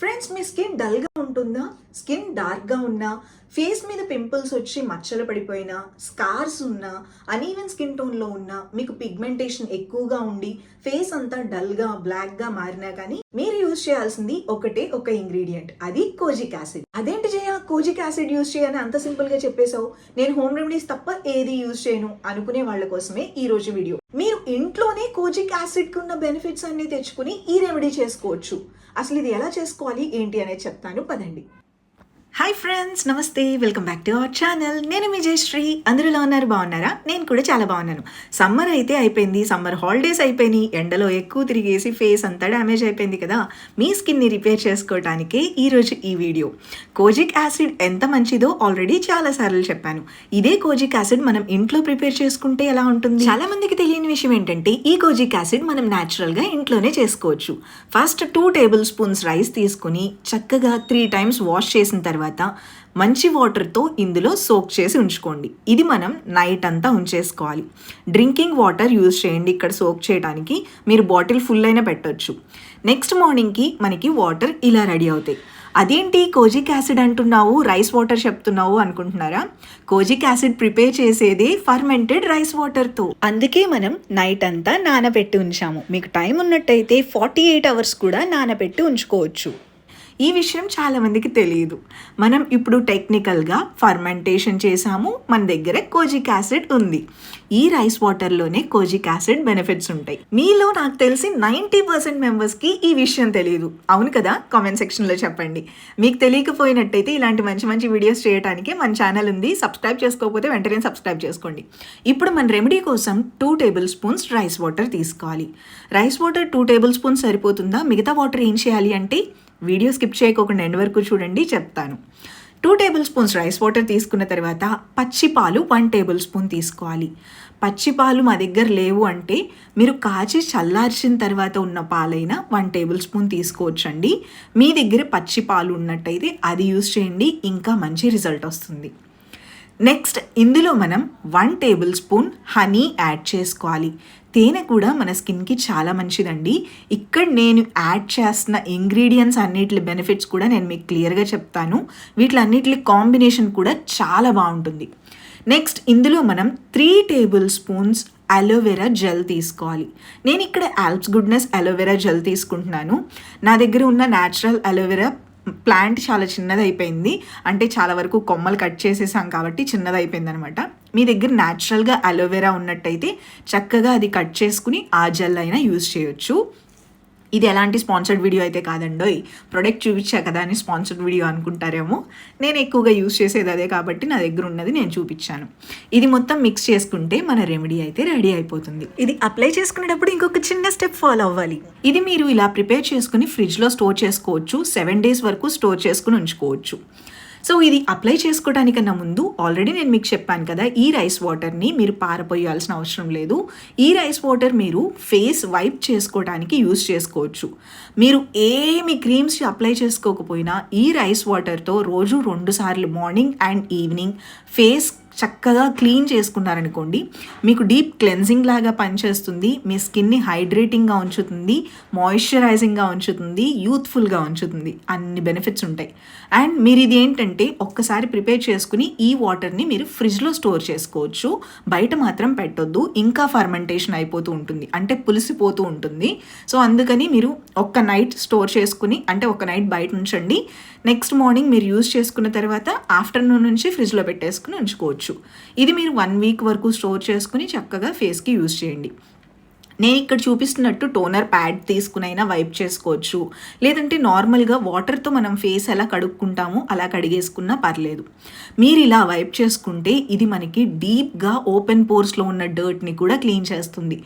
Friends మీ skin డల్గా ఉంటుందా? Skin డార్క్గా ఉన్నా ఫేస్ మీద పింపుల్స్ వచ్చి మచ్చలు పడిపోయినా స్కార్స్ ఉన్నా అనీవెన్ స్కిన్ టోన్లో ఉన్నా మీకు పిగ్మెంటేషన్ ఎక్కువగా ఉండి ఫేస్ అంతా డల్గా బ్లాక్గా మారినా కానీ మీరు యూజ్ చేయాల్సింది ఒకటే ఒక ఇంగ్రీడియంట్ అది కోజిక్ యాసిడ్. అదేంటి చేయ కోజిక్ యాసిడ్ యూజ్ చేయని అంత సింపుల్గా చెప్పేశావు. నేను హోమ్ రెమెడీస్ తప్ప ఏది యూజ్ చేయను అనుకునే వాళ్ళ కోసమే ఈ రోజు వీడియో మీరు ఇంట్లోనే కోజిక్ యాసిడ్కి ఉన్న బెనిఫిట్స్ అన్ని తెచ్చుకుని ఈ రెమెడీ చేసుకోవచ్చు. అసలు ఇది ఎలా చేసుకోవాలి ఏంటి అనేది చెప్తాను. పదండి. హాయ్ ఫ్రెండ్స్ నమస్తే welcome back to our channel నేను మీ జయశ్రీ. అందరూ ఎలా ఉన్నారు బాగున్నారా? నేను కూడా చాలా బాగున్నాను. సమ్మర్ అయితే అయిపోయింది సమ్మర్ హాలిడేస్ అయిపోయినాయి. ఎండలో ఎక్కువ తిరిగేసి ఫేస్ అంతా డ్యామేజ్ అయిపోయింది కదా. మీ స్కిన్ని రిపేర్ చేసుకోవడానికి ఈరోజు ఈ వీడియో కోజిక్ యాసిడ్ ఎంత మంచిదో ఆల్రెడీ చాలా సార్లు చెప్పాను. ఇదే కోజిక్ యాసిడ్ మనం ఇంట్లో ప్రిపేర్ చేసుకుంటే ఎలా ఉంటుంది? చాలా మందికి తెలియని విషయం ఏంటంటే ఈ కోజిక్ యాసిడ్ మనం న్యాచురల్గా ఇంట్లోనే చేసుకోవచ్చు. First two tablespoons rice తీసుకుని చక్కగా త్రీ టైమ్స్ వాష్ చేసిన తర్వాత తర్వాత మంచి వాటర్తో ఇందులో సోక్ చేసి ఉంచుకోండి. ఇది మనం నైట్ అంతా ఉంచేసుకోవాలి. డ్రింకింగ్ వాటర్ యూజ్ చేయండి ఇక్కడ సోక్ చేయడానికి మీరు బాటిల్ ఫుల్ అయినా పెట్టవచ్చు నెక్స్ట్ మార్నింగ్కి మనకి వాటర్ ఇలా రెడీ అవుతాయి. అదేంటి కోజిక్ యాసిడ్ అంటున్నావు? రైస్ వాటర్ చెప్తున్నావు అనుకుంటున్నారా? కోజిక్ యాసిడ్ ప్రిపేర్ చేసేదే ఫర్మెంటెడ్ రైస్ వాటర్తో. అందుకే మనం నైట్ అంతా నానబెట్టి ఉంచాము. మీకు టైం ఉన్నట్టయితే ఫార్టీ ఎయిట్ అవర్స్ కూడా నానబెట్టి ఉంచుకోవచ్చు. ఈ విషయం చాలామందికి తెలియదు మనం ఇప్పుడు టెక్నికల్గా ఫర్మెంటేషన్ చేసాము. మన దగ్గర కోజిక్ యాసిడ్ ఉంది. ఈ రైస్ వాటర్లోనే కోజిక్ యాసిడ్ బెనిఫిట్స్ ఉంటాయి. మీలో నాకు తెలిసి నైంటీ పర్సెంట్ మెంబర్స్కి ఈ విషయం తెలియదు అవును కదా? కామెంట్ సెక్షన్లో చెప్పండి. మీకు తెలియకపోయినట్టయితే ఇలాంటి మంచి మంచి వీడియోస్ చేయడానికి మన ఛానల్ ఉంది. సబ్స్క్రైబ్ చేసుకోకపోతే వెంటనే సబ్స్క్రైబ్ చేసుకోండి. ఇప్పుడు మన రెమెడీ కోసం two tablespoons rice water తీసుకోవాలి. Rice water two tablespoons సరిపోతుందా? మిగతా వాటర్ ఏం చేయాలి అంటే వీడియో స్కిప్ చేయకోకుండా ఎండ్ వరకు చూడండి చెప్తాను. Two tablespoons rice water తీసుకున్న తర్వాత పచ్చిపాలు వన్ టేబుల్ స్పూన్ తీసుకోవాలి. పచ్చిపాలు మా దగ్గర లేవు అంటే మీరు కాచి చల్లార్చిన తర్వాత ఉన్న పాలైనా వన్ టేబుల్ స్పూన్ తీసుకోవచ్చండి. మీ దగ్గర పచ్చిపాలు ఉన్నట్టయితే అది యూస్ చేయండి ఇంకా మంచి రిజల్ట్ వస్తుంది. నెక్స్ట్ ఇందులో మనం one tablespoon honey add చేసుకోవాలి. తేనె కూడా మన స్కిన్కి చాలా మంచిదండి. ఇక్కడ నేను యాడ్ చేస్తున్న ఇంగ్రీడియంట్స్ అన్నిటి బెనిఫిట్స్ కూడా నేను మీకు క్లియర్గా చెప్తాను. వీటిలన్నిటి కాంబినేషన్ కూడా చాలా బాగుంటుంది. నెక్స్ట్ ఇందులో మనం three tablespoons aloe vera gel తీసుకోవాలి. నేను ఇక్కడ ఆల్ప్స్ గుడ్నెస్ అలోవెరా జెల్ తీసుకుంటున్నాను. నా దగ్గర ఉన్న న్యాచురల్ అలోవెరా ప్లాంట్ చాలా చిన్నది అయిపోయింది అంటే చాలా వరకు కొమ్మలు కట్ చేసేసాం కాబట్టి చిన్నది అయిపోయింది అనమాట మీ దగ్గర న్యాచురల్గా అలోవెరా ఉన్నట్టయితే చక్కగా అది కట్ చేసుకుని ఆ జెల్ అయినా యూజ్ చేయొచ్చు. ఇది ఎలాంటి స్పాన్సర్డ్ వీడియో అయితే కాదండోయ్ ప్రొడక్ట్ చూపించా కదా అని స్పాన్సర్డ్ వీడియో అనుకుంటారేమో. నేను ఎక్కువగా యూస్ చేసేది అదే కాబట్టి నా దగ్గర ఉన్నది నేను చూపించాను. ఇది మొత్తం మిక్స్ చేసుకుంటే మన రెమెడీ అయితే రెడీ అయిపోతుంది. ఇది అప్లై చేసుకునేటప్పుడు ఇంకొక చిన్న స్టెప్ ఫాలో అవ్వాలి. ఇది మీరు ఇలా ప్రిపేర్ చేసుకుని ఫ్రిడ్జ్లో స్టోర్ చేసుకోవచ్చు. సెవెన్ డేస్ వరకు స్టోర్ చేసుకుని ఉంచుకోవచ్చు. సో ఇది అప్లై చేసుకోవడానికన్నా ముందు ఆల్రెడీ నేను మీకు చెప్పాను కదా ఈ రైస్ వాటర్ని మీరు పారపోయాల్సిన అవసరం లేదు. ఈ రైస్ వాటర్ మీరు ఫేస్ వైప్ చేసుకోవడానికి యూస్ చేసుకోవచ్చు. మీరు ఏమి క్రీమ్స్ అప్లై చేసుకోకపోయినా ఈ రైస్ వాటర్తో రోజు రెండు సార్లు మార్నింగ్ అండ్ ఈవినింగ్ ఫేస్ చక్కగా క్లీన్ చేసుకున్నారనుకోండి మీకు డీప్ క్లెన్సింగ్ లాగా పనిచేస్తుంది మీ స్కిన్ని హైడ్రేటింగ్గా ఉంచుతుంది మాయిశ్చరైజింగ్గా ఉంచుతుంది యూత్ఫుల్గా ఉంచుతుంది అన్ని బెనిఫిట్స్ ఉంటాయి. అండ్ మీరు ఇది ఏంటంటే ఒక్కసారి ప్రిపేర్ చేసుకుని ఈ వాటర్ని మీరు ఫ్రిడ్జ్లో స్టోర్ చేసుకోవచ్చు. బయట మాత్రం పెట్టొద్దు ఇంకా ఫర్మెంటేషన్ అయిపోతూ ఉంటుంది అంటే పులిసిపోతూ ఉంటుంది. సో అందుకని మీరు ఒక్క నైట్ స్టోర్ చేసుకుని అంటే ఒక నైట్ బయట ఉంచండి నెక్స్ట్ మార్నింగ్ మీరు యూజ్ చేసుకున్న తర్వాత ఆఫ్టర్నూన్ నుంచి ఫ్రిడ్జ్లో పెట్టేసుకుని ఉంచుకోవచ్చు. ఇది మీరు వన్ వీక్ వరకు స్టోర్ చేసుకుని చక్కగా ఫేస్కి యూజ్ చేయండి. నేను ఇక్కడ చూపిస్తున్నట్టు టోనర్ ప్యాడ్ తీసుకునైనా వైప్ చేసుకోవచ్చు. లేదంటే నార్మల్గా వాటర్తో మనం ఫేస్ ఎలా కడుక్కుంటామో అలా కడిగేసుకున్నా పర్లేదు. మీరు ఇలా వైప్ చేసుకుంటే ఇది మనకి డీప్గా ఓపెన్ పోర్స్లో ఉన్న డర్ట్ని కూడా క్లీన్ చేస్తుంది.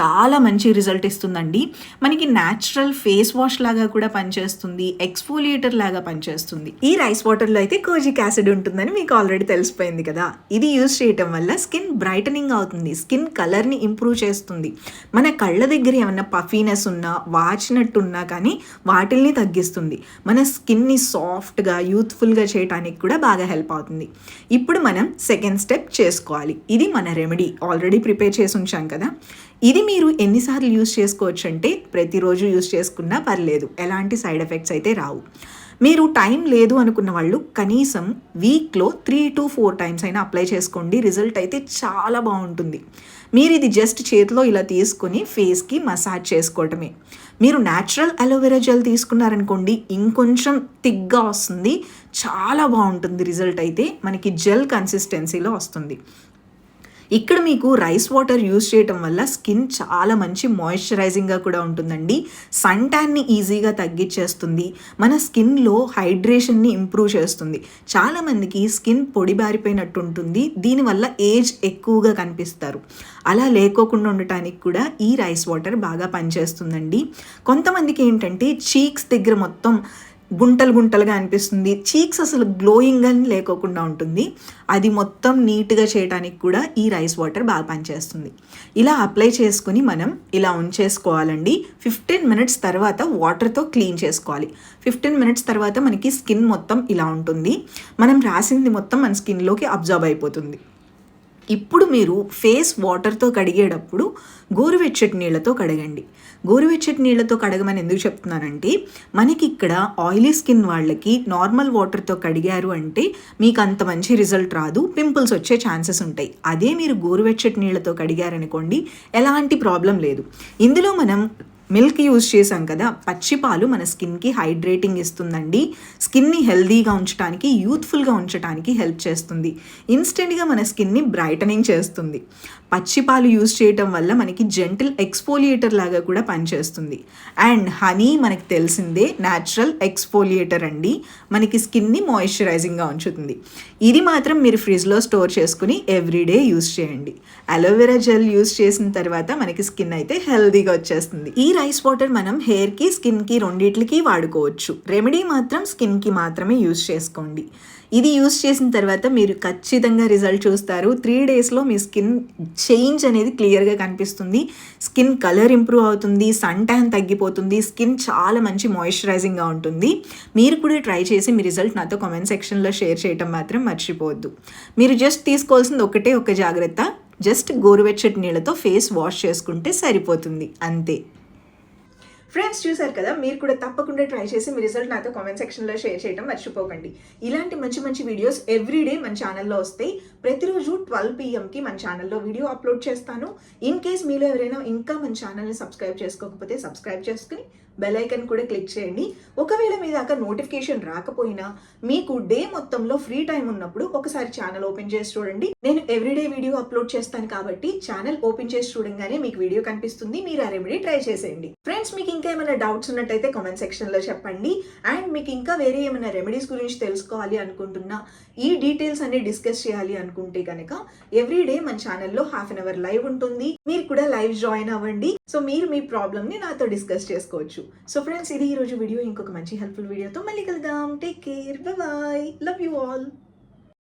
చాలా మంచి రిజల్ట్ ఇస్తుందండి. మనకి న్యాచురల్ ఫేస్ వాష్ లాగా కూడా పనిచేస్తుంది ఎక్స్ఫోలియేటర్ లాగా పనిచేస్తుంది. ఈ రైస్ వాటర్లో అయితే కోజిక్ యాసిడ్ ఉంటుందని మీకు ఆల్రెడీ తెలిసిపోయింది కదా. ఇది యూజ్ చేయటం వల్ల స్కిన్ బ్రైటనింగ్ అవుతుంది స్కిన్ కలర్ని ఇంప్రూవ్ చేస్తుంది. మన కళ్ళ దగ్గర ఏమైనా పఫీనెస్ ఉన్నా వాచినట్టున్నా కానీ వాటిల్ని తగ్గిస్తుంది. మన స్కిన్ని సాఫ్ట్గా యూత్ఫుల్గా చేయడానికి కూడా బాగా హెల్ప్ అవుతుంది. ఇప్పుడు మనం సెకండ్ స్టెప్ చేసుకోవాలి. ఇది మన రెమెడీ. ఆల్రెడీ ప్రిపేర్ చేసి ఉంచాం కదా. ఇది మీరు ఎన్నిసార్లు యూస్ చేసుకోవచ్చు అంటే ప్రతిరోజు యూస్ చేసుకున్నా పర్లేదు. ఎలాంటి సైడ్ ఎఫెక్ట్స్ అయితే రావు. మీరు టైం లేదు అనుకున్న వాళ్ళు కనీసం వీక్లో త్రీ టు ఫోర్ టైమ్స్ అయినా అప్లై చేసుకోండి. రిజల్ట్ అయితే చాలా బాగుంటుంది. మీరు ఇది జస్ట్ చేతిలో ఇలా తీసుకొని ఫేస్కి మసాజ్ చేసుకోవటమే. మీరు న్యాచురల్ అలోవెరా జెల్ తీసుకున్నారనుకోండి ఇంకొంచెం థిక్గా వస్తుంది. చాలా బాగుంటుంది రిజల్ట్ అయితే. మనకి జెల్ కన్సిస్టెన్సీలో వస్తుంది. ఇక్కడ మీకు రైస్ వాటర్ యూస్ చేయటం వల్ల స్కిన్ చాలా మంచి మాయిశ్చరైజింగ్గా కూడా ఉంటుందండి. సన్ ట్యాన్ని ఈజీగా తగ్గించేస్తుంది. మన స్కిన్లో హైడ్రేషన్ని ఇంప్రూవ్ చేస్తుంది. చాలామందికి స్కిన్ పొడిబారిపోయినట్టు ఉంటుంది. దీనివల్ల ఏజ్ ఎక్కువగా కనిపిస్తారు. అలా లేకోకుండా ఉండటానికి కూడా ఈ రైస్ వాటర్ బాగా పనిచేస్తుందండి. కొంతమందికి ఏంటంటే చీక్స్ దగ్గర మొత్తం గుంటలు గుంటలుగా అనిపిస్తుంది. చీక్స్ అసలు గ్లోయింగ్ అని లేకోకుండా ఉంటుంది. అది మొత్తం నీట్గా చేయడానికి కూడా ఈ రైస్ వాటర్ బాగా పనిచేస్తుంది. ఇలా అప్లై చేసుకుని మనం ఇలా ఉంచేసుకోవాలండి. ఫిఫ్టీన్ మినిట్స్ తర్వాత వాటర్తో క్లీన్ చేసుకోవాలి. ఫిఫ్టీన్ మినిట్స్ తర్వాత మనకి స్కిన్ మొత్తం ఇలా ఉంటుంది. మనం రాసింది మొత్తం మన స్కిన్లోకి అబ్జర్వ్ అయిపోతుంది. ఇప్పుడు మీరు ఫేస్ వాటర్తో కడిగేటప్పుడు గోరువెచ్చటి నీళ్ళతో కడగండి. గోరువెచ్చటి నీళ్ళతో కడగమని ఎందుకు చెప్తున్నానంటే మనకి ఇక్కడ ఆయిలీ స్కిన్ వాళ్ళకి నార్మల్ వాటర్తో కడిగారు అంటే మీకు అంత మంచి రిజల్ట్ రాదు. పింపుల్స్ వచ్చే ఛాన్సెస్ ఉంటాయి. అదే మీరు గోరువెచ్చటి నీళ్ళతో కడిగారనుకోండి ఎలాంటి ప్రాబ్లం లేదు. ఇందులో మనం మిల్క్ యూజ్ చేసాం కదా పచ్చి పాలు మన స్కిన్కి హైడ్రేటింగ్ ఇస్తుందండి. స్కిన్ని హెల్దీగా ఉంచడానికి యూత్ఫుల్గా ఉంచడానికి హెల్ప్ చేస్తుంది. ఇన్స్టెంట్గా మన స్కిన్ని బ్రైటనింగ్ చేస్తుంది. పచ్చి పాలు యూజ్ చేయటం వల్ల మనకి జెంటిల్ ఎక్స్ఫోలియేటర్ లాగా కూడా పనిచేస్తుంది. అండ్ హనీ మనకి తెలిసిందే న్యాచురల్ ఎక్స్ఫోలియేటర్ అండి. మనకి స్కిన్ని మాయిశ్చరైజింగ్గా ఉంచుతుంది. ఇది మాత్రం మీరు ఫ్రిడ్జ్లో స్టోర్ చేసుకుని ఎవ్రీడే యూస్ చేయండి. అలోవెరా జెల్ యూస్ చేసిన తర్వాత మనకి స్కిన్ అయితే హెల్దీగా వచ్చేస్తుంది. ఈ రైస్ వాటర్ మనం హెయిర్కి స్కిన్కి రెండిట్లకి వాడుకోవచ్చు. రెమెడీ మాత్రం స్కిన్కి మాత్రమే యూస్ చేసుకోండి. ఇది యూస్ చేసిన తర్వాత మీరు ఖచ్చితంగా రిజల్ట్ చూస్తారు. త్రీ డేస్లో మీ స్కిన్ చేంజ్ అనేది క్లియర్గా కనిపిస్తుంది. స్కిన్ కలర్ ఇంప్రూవ్ అవుతుంది సన్ ట్యాన్ తగ్గిపోతుంది స్కిన్ చాలా మంచి మాయిశ్చరైజింగ్గా ఉంటుంది. మీరు కూడా ట్రై చేసి మీ రిజల్ట్ నాతో కామెంట్ సెక్షన్లో షేర్ చేయటం మాత్రం మర్చిపోవద్దు. మీరు జస్ట్ తీసుకోవాల్సింది ఒకటే ఒక జాగ్రత్త. జస్ట్ గోరువెచ్చటి నీళ్ళతో ఫేస్ వాష్ చేసుకుంటే సరిపోతుంది. అంతే. ఫ్రెండ్స్ చూసారు కదా మీరు కూడా తప్పకుండా ట్రై చేసి మీ రిజల్ట్ నాతో కామెంట్ సెక్షన్లో షేర్ చేయడం మర్చిపోకండి. ఇలాంటి మంచి మంచి వీడియోస్ ఎవ్రీడే మన ఛానల్లో వస్తాయి. ప్రతిరోజు ట్వెల్వ్ పిఎంకి మన ఛానల్లో వీడియో అప్లోడ్ చేస్తాను. ఇన్ కేస్ మీలో ఎవరైనా ఇంకా మన ఛానల్ని సబ్స్క్రైబ్ చేసుకోకపోతే సబ్స్క్రైబ్ చేసుకుని బెల్ ఐకన్ కూడా క్లిక్ చేయండి. ఒకవేళ మీ దాకా నోటిఫికేషన్ రాకపోయినా మీకు డే మొత్తంలో ఫ్రీ టైం ఉన్నప్పుడు ఒకసారి ఛానల్ ఓపెన్ చేసి చూడండి. నేను ఎవ్రీడే వీడియో అప్లోడ్ చేస్తాను కాబట్టి ఛానల్ ఓపెన్ చేసి చూడంగానే మీకు వీడియో కనిపిస్తుంది. మీరు ఆ రెమెడీ ట్రై చేసేయండి. ఫ్రెండ్స్ మీకు ఇంకా ఏమైనా డౌట్స్ ఉన్నట్టయితే కామెంట్ సెక్షన్లో చెప్పండి. అండ్ మీకు ఇంకా వేరే ఏమైనా రెమెడీస్ గురించి తెలుసుకోవాలి అనుకుంటున్నా ఈ డీటెయిల్స్ అన్ని డిస్కస్ చేయాలి అనుకుంటే కనుక ఎవ్రీడే మన ఛానల్లో హాఫ్ అన్ అవర్ లైవ్ ఉంటుంది. మీరు కూడా లైవ్ జాయిన్ అవ్వండి. సో మీరు మీ ప్రాబ్లమ్ని నాతో డిస్కస్ చేసుకోవచ్చు. సో ఫ్రెండ్స్ ఇది ఈ రోజు వీడియో ఇంకొక మంచి హెల్ప్ఫుల్ వీడియోతో మళ్ళీ కలుద్దాం. Take care bye love you all